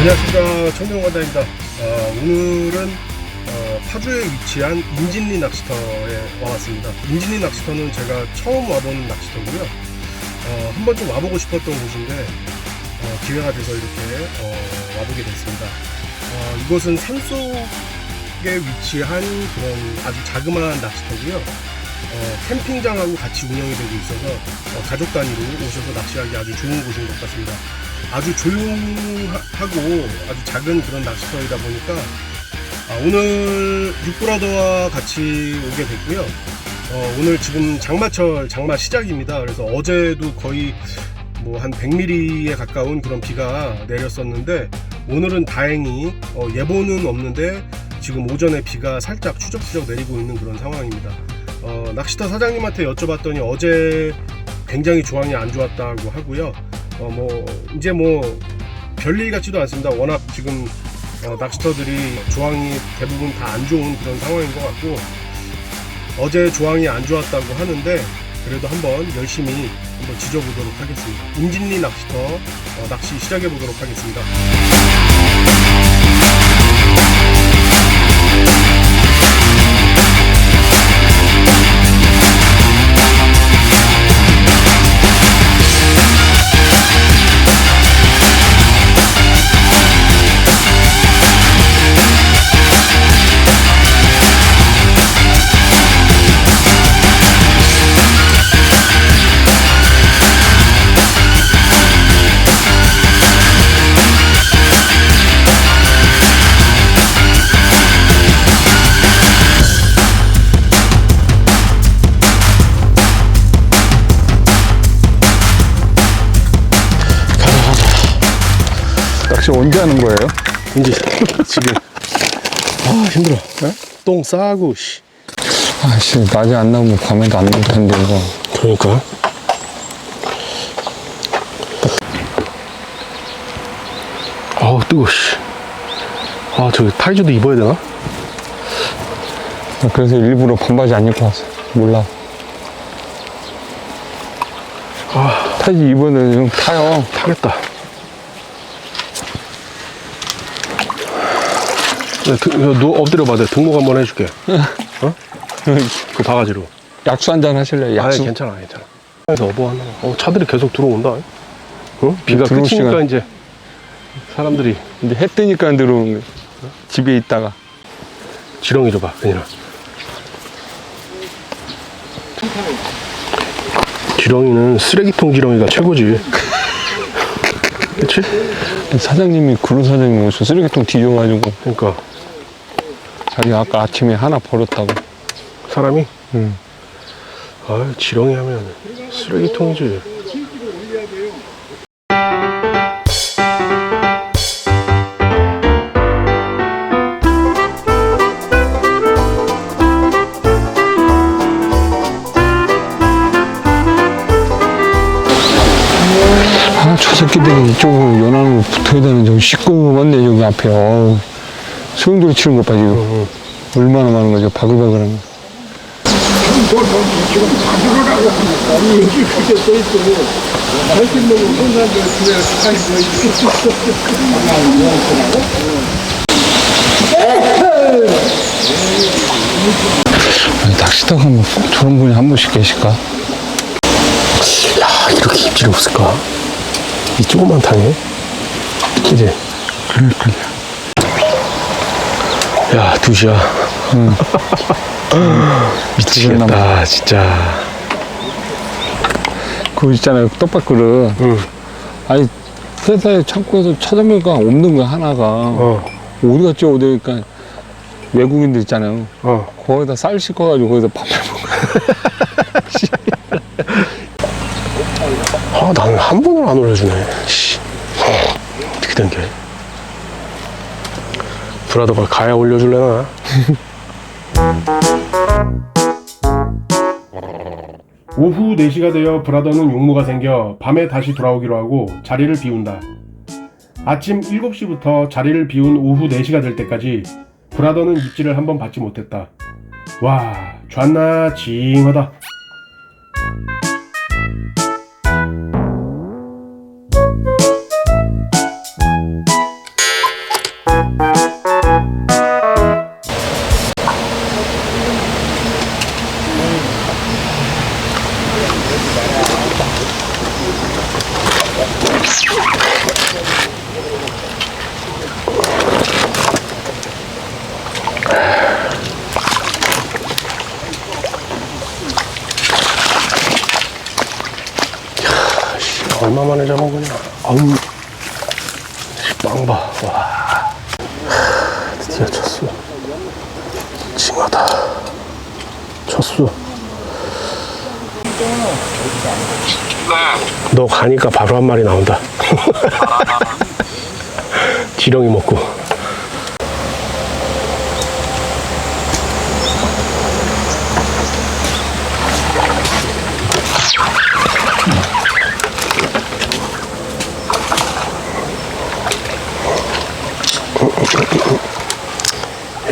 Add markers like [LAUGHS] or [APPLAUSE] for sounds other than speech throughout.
안녕하십니까 청명관장입니다. 아, 오늘은 어, 파주에 위치한 인진리 낚시터에 와봤습니다. 인진리 낚시터는 제가 처음 와보는 낚시터고요. 어, 한 번쯤 와보고 싶었던 곳인데 어, 기회가 돼서 이렇게 어, 와보게 됐습니다. 어, 이곳은 산속에 위치한 그런 아주 자그마한 낚시터고요. 어, 캠핑장하고 같이 운영이 되고 있어서 어, 가족 단위로 오셔서 낚시하기 아주 좋은 곳인 것 같습니다. 아주 조용하고 아주 작은 그런 낚시터이다 보니까 아, 오늘 육브라더와 같이 오게 됐고요. 어, 오늘 지금 장마철 장마 시작입니다. 그래서 어제도 거의 뭐 한 100mm에 가까운 그런 비가 내렸었는데 오늘은 다행히 어, 예보는 없는데 지금 오전에 비가 살짝 추적추적 내리고 있는 그런 상황입니다. 어, 낚시터 사장님한테 여쭤봤더니 어제 굉장히 조항이 안 좋았다고 하고요. 어, 뭐 이제 뭐 별일 같지도 않습니다. 워낙 지금 어, 낚시터들이 조항이 대부분 다 안 좋은 그런 상황인 것 같고 어제 조항이 안 좋았다고 하는데 그래도 한번 열심히 한번 지져보도록 하겠습니다. 인진리 낚시터 어, 낚시 시작해 보도록 하겠습니다. 언제 하는 거예요? 이제 [LAUGHS] 지금 아 힘들어. 똥 싸고 씨. 아씨 낮에 안 나오면 밤에도 안 나올 텐데 이거 그러니까. 아우 뜨거 씨. 아 저기 타이즈도 입어야 되나? 그래서 일부러 반바지 안 입고 왔어 몰라 아 타이즈 입으면 좀 타요 타겠다. 네, 등, 이거 누워 엎드려 봐. 내가 등목 한번 해줄게. [LAUGHS] 어? 그 바가지로. 약수 한 잔 하실래요? 아 약수 괜찮아, 괜찮아. 그래서 어버 하나. 어, 차들이 계속 들어온다. 어? 비가 들어올 그치니까 시간. 이제 사람들이 근데 해 뜨니까 안 들어오는 거야 집에 있다가 지렁이 줘봐, 그냥. 지렁이는 쓰레기통 지렁이가 최고지. [LAUGHS] 그치? 사장님이 그런 사장님 오셔 쓰레기통 뒤져가지고 그러니까 자기 아까 아침에 하나 버렸다고 사람이 응. 아 지렁이 하면 쓰레기통이지. 아 저 새끼들이 이쪽으로 연하는 거 붙어야 되는 저기 시꺼먼네 저기 앞에 어우 소용돌이 치는 것 봐 지금 얼마나 많은 거죠 바글바글한 거 아니, 낚시터 가면 꼭 저런 분이 한 분씩 계실까? 야 이렇게 입질 없을까? 이 조그만 탕에 그지? 그러니까요 야 두시야. [LAUGHS] 미치겠다 진짜. 그거 있잖아요 떡밥 그릇 응. 아니 회사에 창고에서 찾아보니까 없는 거야 하나가 어. 어디 갔지 어디 가니까 외국인들 있잖아요 어. 거기다 쌀 씻어가지고 거기서 밥 거야 [LAUGHS] 아 나는 한 번을 안 올려주네. 씨. 어, 어떻게 된 게? 브라더가 가야 올려줄래나? 오후 4시가 되어 브라더는 용무가 생겨 밤에 다시 돌아오기로 하고 자리를 비운다. 아침 7시부터 자리를 비운 오후 4시가 될 때까지 브라더는 입질을 한번 받지 못했다. 와, 존나 징하다. 오랜만에 잡은 거냐. 아우, 빵 봐. 와. 드디어 쳤어. 징하다. 쳤어. 너 가니까 바로 한 마리 나온다. [LAUGHS] 지렁이 먹고.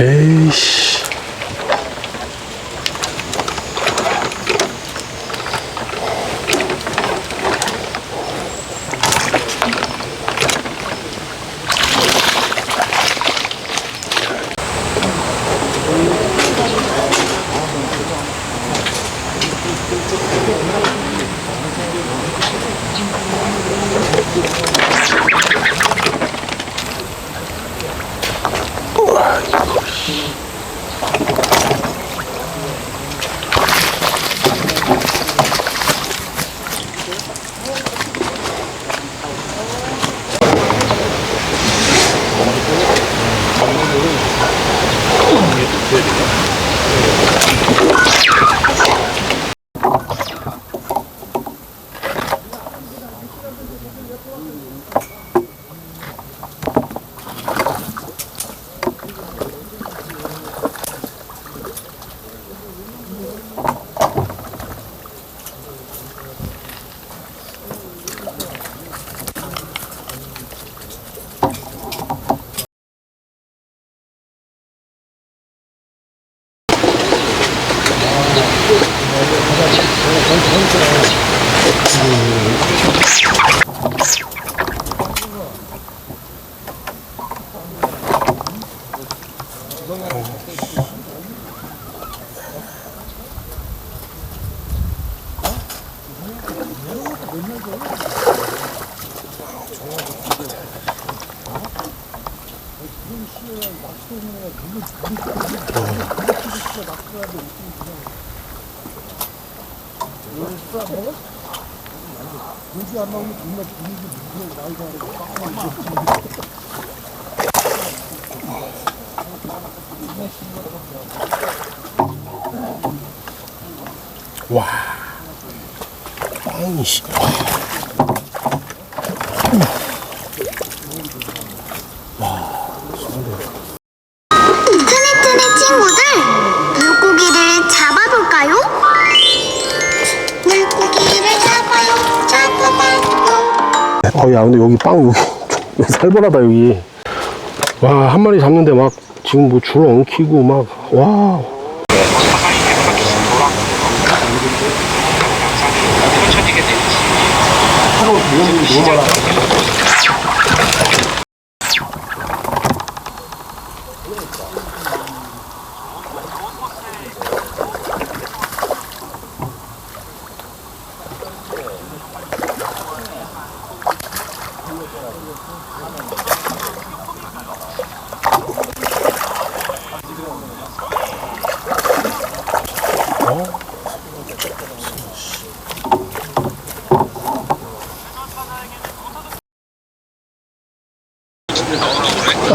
에이씨. 와. 빵이 씨. 트니트니 친구들, 물고기를 잡아볼까요? 물고기를 잡아요, 잡아봐요. 어, 야, 근데 여기 빵, 여기, [LAUGHS] 살벌하다, 여기. 와, 한 마리 잡는데 막, 지금 뭐 줄 엉키고 막, 와. 不用不用了。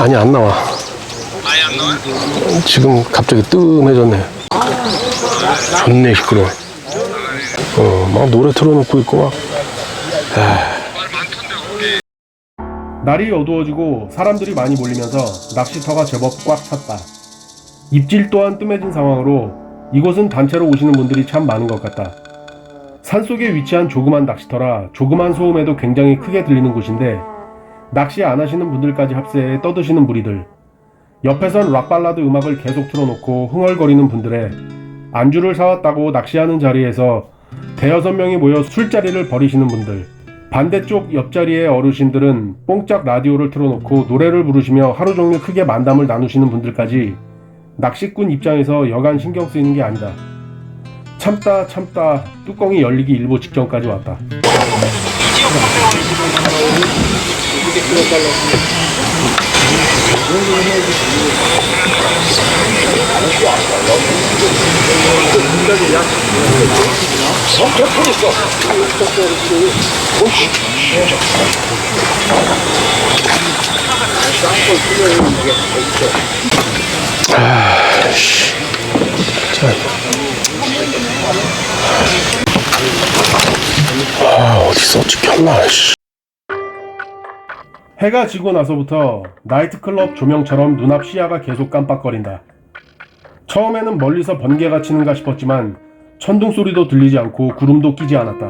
아니, 안 나와. 지금 갑자기 뜸해졌네. 좋네, 시끄러워. 어, 막 노래 틀어놓고 있고 막. 날이 어두워지고 사람들이 많이 몰리면서 낚시터가 제법 꽉 찼다. 입질 또한 뜸해진 상황으로 이곳은 단체로 오시는 분들이 참 많은 것 같다. 산속에 위치한 조그만 낚시터라 조그만 소음에도 굉장히 크게 들리는 곳인데 낚시 안 하시는 분들까지 합세해 떠드시는 무리들 옆에선 락발라드 음악을 계속 틀어놓고 흥얼거리는 분들의 안주를 사왔다고 낚시하는 자리에서 대여섯 명이 모여 술자리를 벌이시는 분들 반대쪽 옆자리의 어르신들은 뽕짝 라디오를 틀어놓고 노래를 부르시며 하루 종일 크게 만담을 나누시는 분들까지 낚시꾼 입장에서 여간 신경 쓰이는 게 아니다. 참다 참다 뚜껑이 열리기 일보 직전까지 왔다. 어디 썼지 켰나 씨. 해가 지고 나서부터 나이트클럽 조명처럼 눈앞 시야가 계속 깜빡거린다. 처음에는 멀리서 번개가 치는가 싶었지만 천둥 소리도 들리지 않고 구름도 끼지 않았다.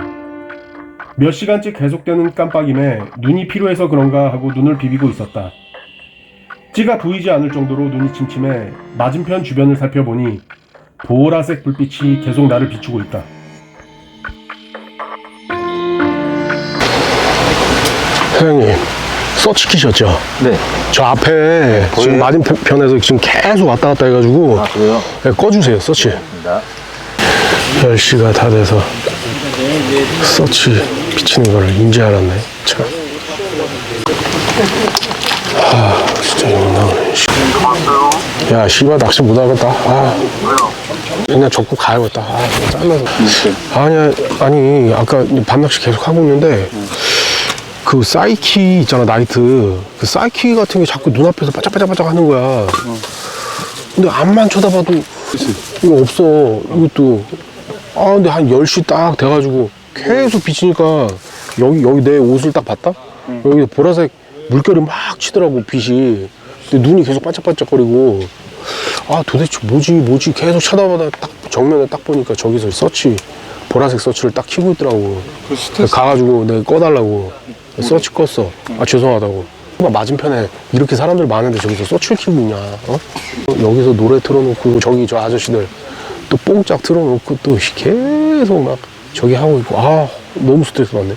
몇 시간째 계속되는 깜빡임에 눈이 피로해서 그런가 하고 눈을 비비고 있었다. 찌가 보이지 않을 정도로 눈이 침침해 맞은편 주변을 살펴보니 보라색 불빛이 계속 나를 비추고 있다. 사장님 서치 키셨죠? 네. 저 앞에 지금 맞은편에서 지금 계속 왔다 갔다 해가지고 아, 그래요? 네, 꺼주세요 서치 네. 10시가 다 돼서 서치 비치는 걸 인지 알았네 참. 아 진짜 영광 야 씨발 낚시 못 하겠다 아 그냥 적고 가야겠다 아 짜증나서 아니야 아니 아까 밤낚시 계속 하고 있는데 그 사이키 있잖아 나이트. 그 사이키 같은 게 자꾸 눈앞에서 반짝반짝반짝 하는 거야. 근데 앞만 쳐다봐도 이거 없어 이것도. 아 근데 한 10시 딱 돼가지고 계속 비치니까 여기 여기 내 옷을 딱 봤다? 여기 보라색 물결이 막 치더라고 빛이. 근데 눈이 계속 반짝반짝거리고. 아 도대체 뭐지 뭐지? 계속 쳐다보다 딱 정면에 딱 보니까 저기서 서치 보라색 서치를 딱 키고 있더라고. 가가지고 내가 꺼달라고 서치 껐어. 아 죄송하다고. 막 맞은편에 이렇게 사람들 많은데 저기서 서치를 키고 있냐 어? 여기서 노래 틀어놓고 저기 저 아저씨들 또 뽕짝 틀어놓고 또 계속 막 저기 하고 있고. 아 너무 스트레스 받네.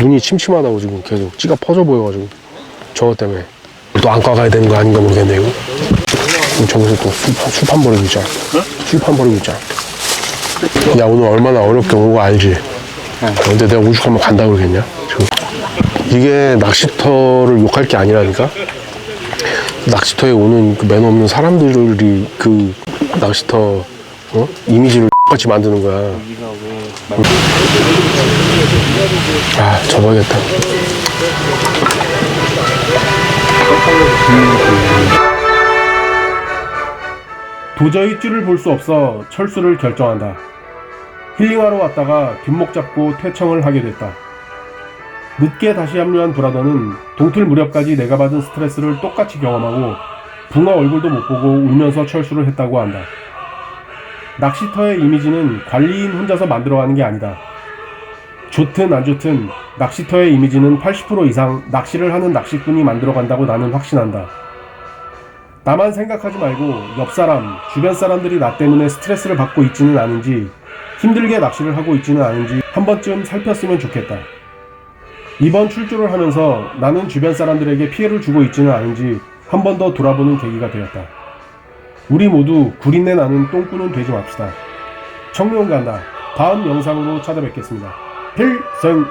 눈이 침침하다고 지금 계속 찌가 퍼져 보여가지고. 저거 때문에. 또 안과 가야 되는 거 아닌가 모르겠네 이거. 저기서 또 술, 술판 버리고 있잖아. 술판 버리고 있잖아. 야 오늘 얼마나 어렵게 온 거 알지? 근데 내가 우죽 한번 간다 그러겠냐? 지금 이게 낚시터를 욕할 게 아니라니까 낚시터에 오는 그 매너 없는 사람들이 그 낚시터 어? 이미지를 같이 만드는 거야. 아 접어야겠다. 도저히 줄을 볼 수 없어 철수를 결정한다. 힐링하러 왔다가 뒷목 잡고 퇴청을 하게 됐다. 늦게 다시 합류한 브라더는 동틀 무렵까지 내가 받은 스트레스를 똑같이 경험하고 붕어 얼굴도 못 보고 울면서 철수를 했다고 한다. 낚시터의 이미지는 관리인 혼자서 만들어가는 게 아니다. 좋든 안 좋든 낚시터의 이미지는 80% 이상 낚시를 하는 낚시꾼이 만들어간다고 나는 확신한다. 나만 생각하지 말고 옆 사람, 주변 사람들이 나 때문에 스트레스를 받고 있지는 않은지 힘들게 낚시를 하고 있지는 않은지 한 번쯤 살폈으면 좋겠다. 이번 출조를 하면서 나는 주변 사람들에게 피해를 주고 있지는 않은지 한 번 더 돌아보는 계기가 되었다. 우리 모두 구린내 나는 똥꾸는 되지 맙시다. 청룡 간다. 다음 영상으로 찾아뵙겠습니다. 필승!